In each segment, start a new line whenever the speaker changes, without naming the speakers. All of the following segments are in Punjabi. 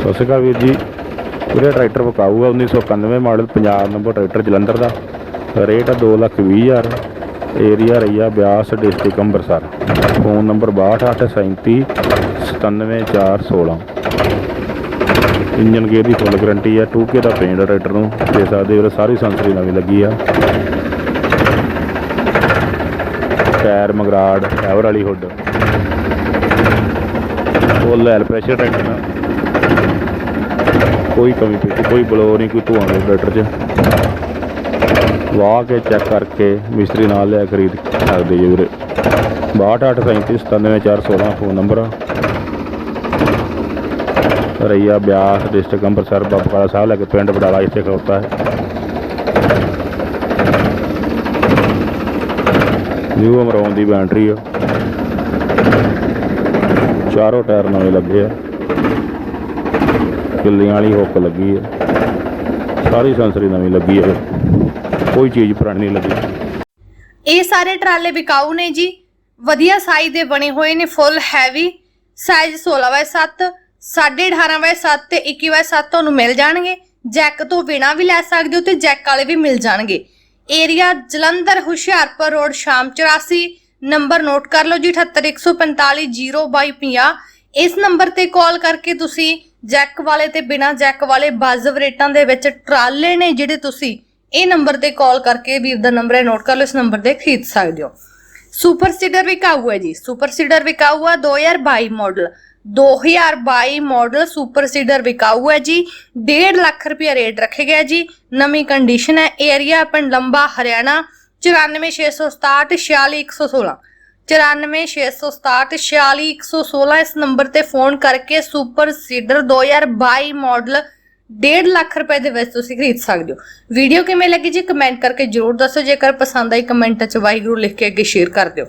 ਸਤਿ ਸ਼੍ਰੀ ਅਕਾਲ ਵੀਰ ਜੀ। ਵੀਰੇ ਟਰੈਕਟਰ ਵਿਕਾਊ ਆ 1991 model, Punjab number tractor Jalandhar ਦਾ। ਰੇਟ ਆ 220000 area Raiya Beas district Amritsar. Phone number 6287 97416 engine gear ਦੀ ਫੁੱਲ ਗਾਰੰਟੀ ਆ 2K ਦਾ ਪੇਂਟ ਟਰੈਕਟਰ ਨੂੰ। ਦੇ ਸਕਦੇ ਵੀਰੇ ਸਾਰੀ ਸੰਸਰੀ ਨਵੀਂ ਲੱਗੀ ਆ। ਟਾਇਰ ਮਗਰਾੜ ਐਵਰ ਵਾਲੀ hood full L pressure tractor ਕੋਈ ਕਮੀ ਪੇਸ਼ੀ ਕੋਈ ਬਲੋ ਨਹੀਂ, ਕੋਈ ਧੂਆਂ ਨਹੀਂ ਟਰੈਕਟਰ 'ਚ। ਵਾਹ ਕੇ ਚੈੱਕ ਕਰਕੇ ਮਿਸਤਰੀ ਨਾਲ ਲਿਆ ਖਰੀਦ ਸਕਦੇ ਜੀ ਵੀਰੇ। 6283797416 ਫੋਨ ਨੰਬਰ ਆ ਰਈਆ ਬਿਆਸ ਡਿਸਟ੍ਰਿਕਟ ਅੰਮ੍ਰਿਤਸਰ ਬਾਬਾ ਸਾਹਿਬ ਲੈ ਕੇ ਪਿੰਡ ਬਡਾਲਾ ਇੱਥੇ ਖਲੋਤਾ ਹੈ। ਨਿਊ ਅਮਰੋਨ ਦੀ ਬੈਟਰੀ ਆ। ਚਾਰੋਂ ਟਾਇਰ ਨਵੇਂ ਲੱਗੇ ਆ। ਕਿੱਲੀਆਂ ਵਾਲੀ ਹੁੱਕ ਲੱਗੀ ਹੈ। ਸਾਰੀ ਸੈਂਸਰੀ ਨਵੀਂ ਲੱਗੀ ਹੈ। ਕੋਈ ਚੀਜ਼ ਪੁਰਾਣੀ ਨਹੀਂ ਲੱਗੀ।
ਇਹ ਸਾਰੇ ਟਰਾਲੇ ਵਿਕਾਊ ਨੇ ਜੀ। ਵਧੀਆ ਸਾਈਜ਼ ਦੇ ਬਣੇ ਹੋਏ ਨੇ full heavy size 16x7 18.5x7 ਤੇ 21x7 ਤੁਹਾਨੂੰ ਮਿਲ ਜਾਣਗੇ। ਜੈਕ ਤੋਂ ਬਿਨਾ ਵੀ ਲੈ ਸਕਦੇ ਹੋ ਤੇ ਜੈਕ ਵਾਲੇ ਵੀ ਮਿਲ ਜਾਣਗੇ। ਏਰੀਆ ਜਲੰਧਰ ਹੁਸ਼ਿਆਰਪੁਰ ਰੋਡ ਸ਼ਾਮ 84 ਨੰਬਰ ਨੋਟ ਕਰ ਲਓ ਜੀ 7814502250 ਇਸ ਨੰਬਰ ਤੇ ਕਾਲ ਕਰਕੇ ਤੁਸੀਂ ਜੈਕ ਵਾਲੇ ਤੇ ਬਿਨਾ ਜੈਕ ਵਾਲੇ ਬਾਜ਼ਵ ਰੇਟਾਂ ਦੇ ਵਿੱਚ ਟਰਾਲੇ ਨੇ ਜਿਹੜੇ ਤੁਸੀਂ ਇਹ ਨੰਬਰ ਤੇ ਕਾਲ ਕਰਕੇ ਵੀਰ ਦਾ ਨੰਬਰ ਹੈ ਨੋਟ ਕਰ ਲਓ, ਇਸ ਨੰਬਰ ਤੇ ਖਰੀਦ ਸਕਦੇ ਹੋ। ਸੁਪਰ ਸੀਡਰ ਵਿਕਾਊ ਹੈ ਜੀ। ਸੁਪਰ ਸੀਡਰ ਵਿਕਾਊ ਹੈ 2022 ਮਾਡਲ 2022 ਮਾਡਲ ਸੁਪਰ ਸੀਡਰ ਵਿਕਾਊ ਹੈ ਜੀ। 1.5 ਲੱਖ ਰੁਪਏ ਰੇਟ ਰੱਖੇ ਗਿਆ ਜੀ। ਨਵੀਂ ਕੰਡੀਸ਼ਨ ਹੈ। ਏਰੀਆ ਪਿੰਡ ਲੰਬਾ ਹਰਿਆਣਾ 94667 46116 94667 46116 ਇਸ ਨੰਬਰ ਤੇ ਫੋਨ ਕਰਕੇ ਸੁਪਰ ਸੀਡਰ 2022 ਮਾਡਲ 1.5 ਲੱਖ ਰੁਪਏ ਦੇ ਵਿੱਚ ਤੁਸੀਂ ਖਰੀਦ ਸਕਦੇ ਹੋ। ਵੀਡੀਓ ਕਿਵੇਂ ਲੱਗੀ ਜੀ ਕਮੈਂਟ ਕਰਕੇ ਜਰੂਰ ਦੱਸੋ। ਜੇਕਰ ਪਸੰਦ ਆਈ ਕਮੈਂਟ 'ਚ ਵਾਹਿਗੁਰੂ ਲਿਖ ਕੇ ਅੱਗੇ ਸ਼ੇਅਰ ਕਰ ਦਿਓ।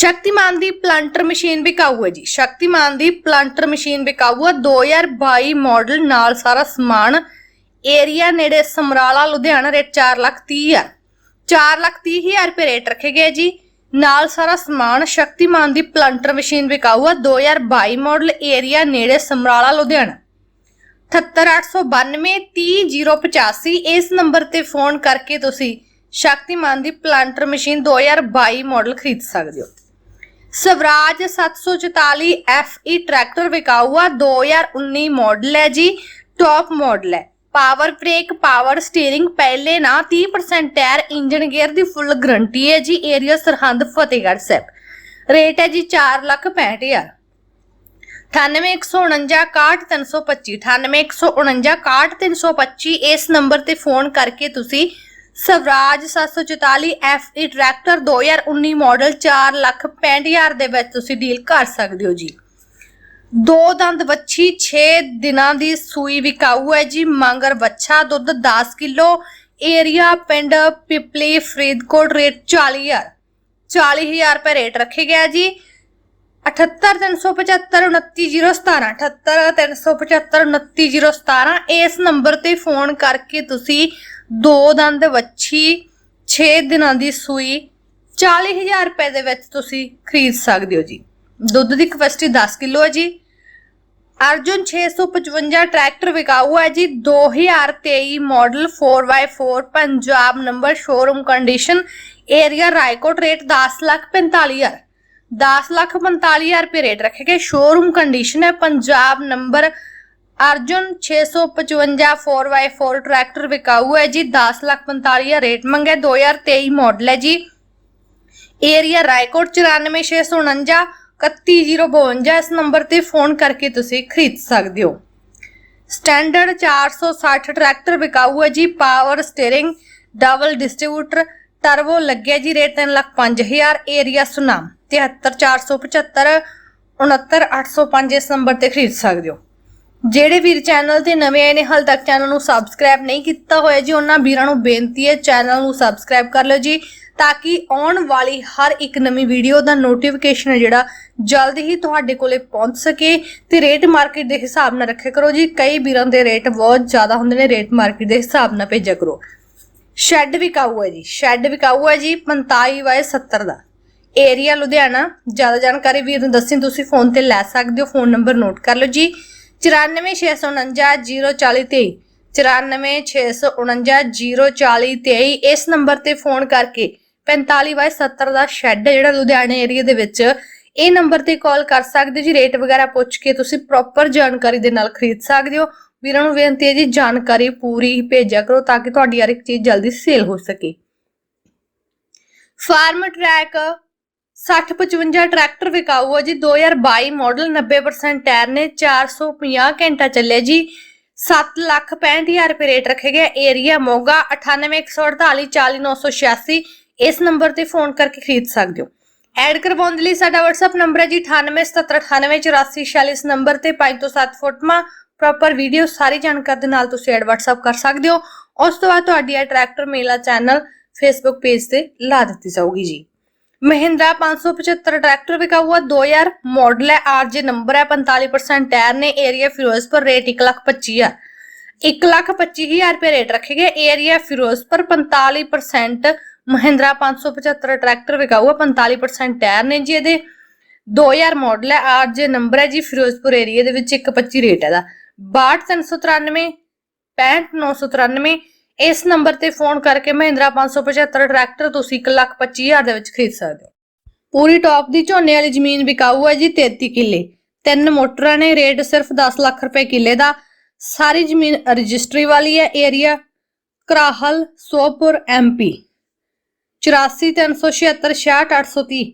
ਸ਼ਕਤੀਮਾਨ ਦੀ ਪਲੰਟਰ ਮਸ਼ੀਨ ਵਿਕਾਊ ਹੈ ਜੀ। ਸ਼ਕਤੀਮਾਨ ਦੀ ਪਲੰਟਰ ਮਸ਼ੀਨ ਵਿਕਾਊ ਹੈ 2022 ਮਾਡਲ ਨਾਲ ਸਾਰਾ ਸਮਾਨ ਏਰੀਆ ਨੇੜੇ ਸਮਰਾਲਾ, ਲੁਧਿਆਣਾ ਰੇਟ 4 ਲੱਖ 30 ਹਜ਼ਾਰ। 4 ਲੱਖ 30 ਹਜ਼ਾਰ ਰੁਪਏ ਰੇਟ ਰੱਖੇ ਗਏ ਜੀ। ਨਾਲ ਸਾਰਾ ਸਮਾਨ ਸ਼ਕਤੀਮਾਨ ਦੀ ਪਲੰਟਰ ਮਸ਼ੀਨ ਵਿਕਾਊ ਹੈ 2022 ਮਾਡਲ ਏਰੀਆ ਨੇੜੇ ਸਮਰਾਲਾ, ਲੁਧਿਆਣਾ। 78892 ਇਸ ਨੰਬਰ ਤੇ ਫੋਨ ਕਰਕੇ ਤੁਸੀਂ ਸ਼ਕਤੀਮਾਨ ਦੀ ਪਲੰਟਰ ਮਸ਼ੀਨ 2022 ਮਾਡਲ ਖਰੀਦ ਸਕਦੇ ਹੋ। ਸਵਰਾਜ 744 FE ਟਰੈਕਟਰ ਵਿਕਾਊ ਆ 2019 ਮਾਡਲ ਹੈ ਜੀ ਟੌਪ ਮਾਡਲ ਹੈ। ਪਾਵਰ ਬ੍ਰੇਕ, ਪਾਵਰ ਸਟੀਅਰਿੰਗ, ਪਹਿਲੇ ਨਾ 30% ਟਾਇਰ ਇੰਜਨ ਗੇਅਰ ਦੀ ਫੁੱਲ ਗਰੰਟੀ ਹੈ ਜੀ ਏਰੀਆ ਸਰਹੰਦ ਫਤਿਹਗੜ੍ਹ ਸਾਹਿਬ। ਰੇਟ ਹੈ ਜੀ 4 ਲੱਖ 65000 9814961325 9814961325 ਇਸ ਨੰਬਰ ਤੇ ਫੋਨ ਕਰਕੇ ਤੁਸੀਂ Swaraj 744 FE tractor 2019 model 4 lakh 65000 ਦੇ ਵਿੱਚ ਤੁਸੀਂ ਡੀਲ ਕਰ ਸਕਦੇ ਹੋ ਜੀ। ਦੋ ਦੰਦ ਵੱਛੀ 6 ਦਿਨਾਂ ਦੀ ਸੂਈ ਵਿਕਾਊ ਹੈ ਜੀ। ਮੰਗਰ ਵੱਛਾ, ਦੁੱਧ 10 ਕਿਲੋ। ਏਰੀਆ ਪਿੰਡ ਪਿਪਲੀ, ਫਰੀਦਕੋਟ, ਰੇਟ 40000 40000 ਰੁਪਏ ਰੇਟ ਰੱਖੇ ਗਿਆ ਜੀ। 78375 29017 78375 ਇਸ ਨੰਬਰ ਤੇ ਫੋਨ ਕਰਕੇ ਤੁਸੀਂ ਦੋ ਦੰਦ ਵੱਛੀ 6 ਦਿਨਾਂ ਦੀ ਸੂਈ 40000 ਰੁਪਏ ਦੇ ਵਿੱਚ ਤੁਸੀਂ ਖਰੀਦ ਸਕਦੇ ਹੋ ਜੀ। ਦੁੱਧ ਦੀ ਕਪੈਸਿਟੀ 10 ਕਿਲੋ ਹੈ ਜੀ। ਅਰਜੁਨ 655 ਟਰੈਕਟਰ ਵਿਕਾਊ ਹੈ ਜੀ। 2023 model 4x4 Punjab number showroom condition area Raikot rate 10 lakh 45000 10 lakh 45000 ਰੁਪਏ ਰੇਟ ਰੱਖੇ ਗਏ। ਸ਼ੋਰੂਮ ਕੰਡੀਸ਼ਨ ਹੈ Punjab number Arjun 655 4x4 tractor ਵਿਕਾਊ ਹੈ ਜੀ। 10 ਲੱਖ 45000 ਰੇਟ ਮੰਗਿਆ। 2023 ਮਾਡਲ ਹੈ ਜੀ। ਏਰੀਆ ਰਾਏਕੋਟ 94649 31052 ਇਸ ਨੰਬਰ ਤੇ ਫੋਨ ਕਰਕੇ ਤੁਸੀਂ ਖਰੀਦ ਸਕਦੇ ਹੋ। ਸਟੈਂਡਰਡ 460 ਟਰੈਕਟਰ ਵਿਕਾਊ ਹੈ ਜੀ, power steering, double distributor, turbo ਲੱਗਿਆ ਜੀ, ਰੇਟ 3 ਲੱਖ 5000 ਏਰੀਆ ਸੁਨਾਮ 73475 69805 ਇਸ ਨੰਬਰ ਤੇ ਖਰੀਦ ਸਕਦੇ ਹੋ। ਜਿਹੜੇ ਵੀਰ ਚੈਨਲ ਤੇ ਨਵੇਂ ਆਏ ਨੇ, ਹਾਲ ਤੱਕ ਚੈਨਲ ਨੂੰ ਸਬਸਕ੍ਰਾਈਬ ਨਹੀਂ ਕੀਤਾ ਹੋਇਆ ਜੀ, ਉਹਨਾਂ ਵੀਰਾਂ ਨੂੰ ਬੇਨਤੀ ਹੈ, ਚੈਨਲ ਨੂੰ ਸਬਸਕ੍ਰਾਈਬ ਕਰ ਲਓ ਜੀ। ਤਾਂ ਕਿ ਆਉਣ ਵਾਲੀ ਹਰ ਇੱਕ ਨਵੀਂ ਵੀਡੀਓ ਦਾ ਨੋਟੀਫਿਕੇਸ਼ਨ ਹੈ ਜਿਹੜਾ ਜਲਦ ਹੀ ਤੁਹਾਡੇ ਕੋਲੇ ਪਹੁੰਚ ਸਕੇ ਤੇ ਰੇਟ ਮਾਰਕੀਟ ਦੇ ਹਿਸਾਬ ਨਾਲ ਰੱਖਿਆ ਕਰੋ ਜੀ। ਕਈ ਵੀਰਾਂ ਦੇ ਰੇਟ ਬਹੁਤ ਜ਼ਿਆਦਾ ਹੁੰਦੇ ਨੇ ਰੇਟ ਮਾਰਕੀਟ ਦੇ ਹਿਸਾਬ ਨਾਲ ਭੇਜਿਆ ਕਰੋ। ਸ਼ੈੱਡ ਵਿਕਾਊ ਹੈ ਜੀ ਸ਼ੈੱਡ ਵਿਕਾਊ ਹੈ ਜੀ 45 ਬਾਏ 70 ਦਾ। ਏਰੀਆ ਲੁਧਿਆਣਾ, ਜ਼ਿਆਦਾ ਜਾਣਕਾਰੀ ਵੀਰ ਨੂੰ ਦੱਸੀ, ਤੁਸੀਂ ਫੋਨ ਤੇ ਲੈ ਸਕਦੇ ਹੋ ਫੋਨ ਨੰਬਰ ਨੋਟ ਕਰ ਲਓ ਜੀ। 9464904023 9464904023 ਇਸ ਨੰਬਰ ਤੇ ਫੋਨ ਕਰਕੇ 45 ਬਾਈ 70 ਦਾ ਸ਼ੈੱਡ ਜਿਹੜਾ ਲੁਧਿਆਣੇ ਏਰੀਆ ਦੇ ਵਿੱਚ। ਇਹ ਨੰਬਰ ਤੇ ਕਾਲ ਕਰ ਸਕਦੇ ਹੋ ਜੀ ਰੇਟ ਵਗੈਰਾ ਪੁੱਛ ਕੇ ਤੁਸੀਂ ਪ੍ਰੋਪਰ ਜਾਣਕਾਰੀ ਦੇ ਨਾਲ ਖਰੀਦ ਸਕਦੇ ਹੋ। ਵੀਰਾਂ ਨੂੰ ਬੇਨਤੀ ਹੈ ਜੀ, ਜਾਣਕਾਰੀ ਪੂਰੀ ਭੇਜਿਆ ਕਰੋ ਤਾਂ ਕਿ ਤੁਹਾਡੀ ਹਰ ਇੱਕ ਚੀਜ਼ ਜਲਦੀ ਸੇਲ ਹੋ ਸਕੇ। ਫਾਰਮ ਟਰੈਕ 6055 ਟਰੈਕਟਰ ਵਿਕਾਊ ਹੈ ਜੀ 2022 ਮਾਡਲ 90% ਟਾਇਰ ਨੇ 450 ਘੰਟਾ ਚੱਲਿਆ ਜੀ। 7 ਲੱਖ 65000 ਰੁਪਏ ਰੇਟ ਰੱਖੇ ਗਏ। ਏਰੀਆ ਮੋਗਾ 981484 40986 ਇਸ ਨੰਬਰ ਤੇ ਫੋਨ ਕਰਕੇ ਖਰੀਦ ਸਕਦੇ ਹੋ। ਐਡ ਕਰਵਾਉਣ ਦੇ ਲਈ ਸਾਡਾ WhatsApp ਨੰਬਰ ਹੈ ਜੀ 9877988446 ਇਸ ਨੰਬਰ ਤੇ 5 ਤੋਂ 7 ਫੋਟੋਆਂ ਪ੍ਰੋਪਰ ਵੀਡੀਓ ਸਾਰੀ ਜਾਣਕਾਰੀ ਦੇ ਨਾਲ ਤੁਸੀਂ ਐਡ WhatsApp ਕਰ ਸਕਦੇ ਹੋ। ਉਸ ਤੋਂ ਬਾਅਦ ਤੁਹਾਡੀ ਇਹ ਟਰੈਕਟਰ ਮੇਲਾ ਚੈਨਲ ਫੇਸਬੁੱਕ ਪੇਜ ਤੇ ਲਾ ਦਿੱਤੀ ਜਾਊਗੀ ਜੀ। ਮਹਿੰਦਰਾ 575 ਟਰੈਕਟਰ ਵਿਕਾ ਹੁਆ 2000 ਮਾਡਲ ਹੈ, ਆਰਜੇ ਨੰਬਰ ਹੈ 45% ਟਾਇਰ ਨੇ ਏਰੀਆ ਫਿਰੋਜ਼ਪੁਰ ਰੇਟ 125000 125000 ਰੁਪਏ ਰੇਟ ਰੱਖੇ ਗਏ ਏਰੀਆ ਫਿਰੋਜ਼ਪੁਰ 45% ਮਹਿੰਦਰਾ 575 ਟਰੈਕਟਰ ਵਿਕਾਊ ਹੁਆ 45% ਟਾਇਰ ਨੇ ਜੀ ਇਹਦੇ। 2000 ਮਾਡਲ ਹੈ ਆਰਜੇ ਨੰਬਰ ਹੈ ਜੀ ਫਿਰੋਜ਼ਪੁਰ ਏਰੀਆ ਦੇ ਵਿੱਚ 125 ਰੇਟ ਹੈ ਦਾ 62393 65993 ਇਸ ਨੰਬਰ ਤੇ ਫੋਨ ਕਰਕੇ ਮਹਿੰਦਰਾ 575 ਟਰੈਕਟਰ ਤੁਸੀਂ 125000 ਦੇ ਵਿੱਚ ਖਰੀਦ ਸਕਦੇ ਹੋ। ਪੂਰੀ ਟੌਪ ਦੀ ਝੋਨੇ ਵਾਲੀ ਜ਼ਮੀਨ ਵਿਕਾਊ ਹੈ ਜੀ 33 ਕਿੱਲੇ। ਤਿੰਨ ਮੋਟਰਾਂ ਨੇ, ਰੇਟ ਸਿਰਫ 10 ਲੱਖ ਰੁਪਏ ਕਿੱਲੇ ਦਾ। ਸਾਰੀ ਜ਼ਮੀਨ ਰਜਿਸਟਰੀ ਵਾਲੀ ਹੈ ਏਰੀਆ, ਕਰਾਹਲ ਸੋਪੁਰ ਐਮਪੀ 8436766830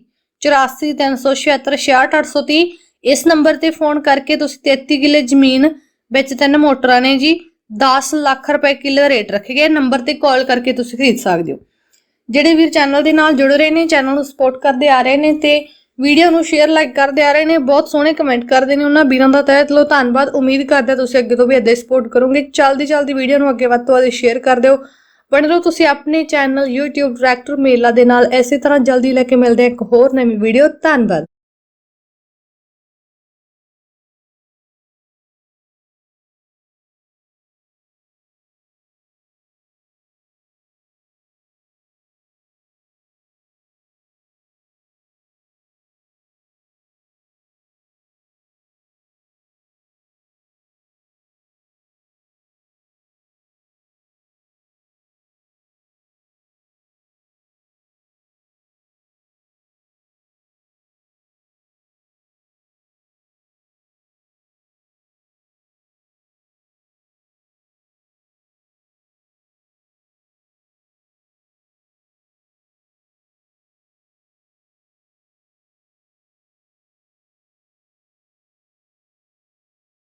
8436766830 ਇਸ ਨੰਬਰ ਤੇ ਫੋਨ ਕਰਕੇ ਤੁਸੀਂ 33 ਕਿੱਲੇ ਜ਼ਮੀਨ ਵਿੱਚ ਤਿੰਨ ਮੋਟਰਾਂ ਨੇ ਜੀ 10 ਲੱਖ ਰੁਪਏ ਕਿੱਲੇ ਰੇਟ ਰੱਖੇ ਗਏ। ਨੰਬਰ ਤੇ ਕਾਲ ਕਰਕੇ ਤੁਸੀਂ ਖਰੀਦ ਸਕਦੇ ਹੋ। ਜਿਹੜੇ ਵੀਰ ਚੈਨਲ ਦੇ ਨਾਲ ਜੁੜ ਰਹੇ ਨੇ, ਚੈਨਲ ਨੂੰ ਸਪੋਰਟ ਕਰਦੇ ਆ ਰਹੇ ਨੇ ਤੇ ਵੀਡੀਓ ਨੂੰ ਸ਼ੇਅਰ ਲਾਈਕ ਕਰਦੇ ਆ ਰਹੇ ਨੇ, ਬਹੁਤ ਸੋਹਣੇ ਕਮੈਂਟ ਕਰਦੇ ਨੇ ਉਹਨਾਂ ਵੀਰਾਂ ਦਾ ਤਹਿ ਦਿਲੋਂ ਧੰਨਵਾਦ। ਉਮੀਦ ਕਰਦੇ ਤੁਸੀਂ ਅੱਗੇ ਤੋਂ ਵੀ ਇਦਾਂ ਸਪੋਰਟ ਕਰੋਗੇ। ਜਲਦੀ ਜਲਦੀ ਵੀਡੀਓ ਨੂੰ ਅੱਗੇ ਵੱਧ ਤੋਂ ਵੱਧ ਸ਼ੇਅਰ ਕਰ ਦਿਓ। ਬਣੇ ਰਹੋ ਤੁਸੀਂ ਆਪਣੇ ਚੈਨਲ YouTube ਟਰੈਕਟਰ ਮੇਲਾ ਦੇ ਨਾਲ। ਇਸੇ ਤਰ੍ਹਾਂ ਜਲਦੀ ਲੈ ਕੇ ਮਿਲਦੇ ਹਾਂ ਇੱਕ ਹੋਰ ਨਵੀਂ ਵੀਡੀਓ ਧੰਨਵਾਦ।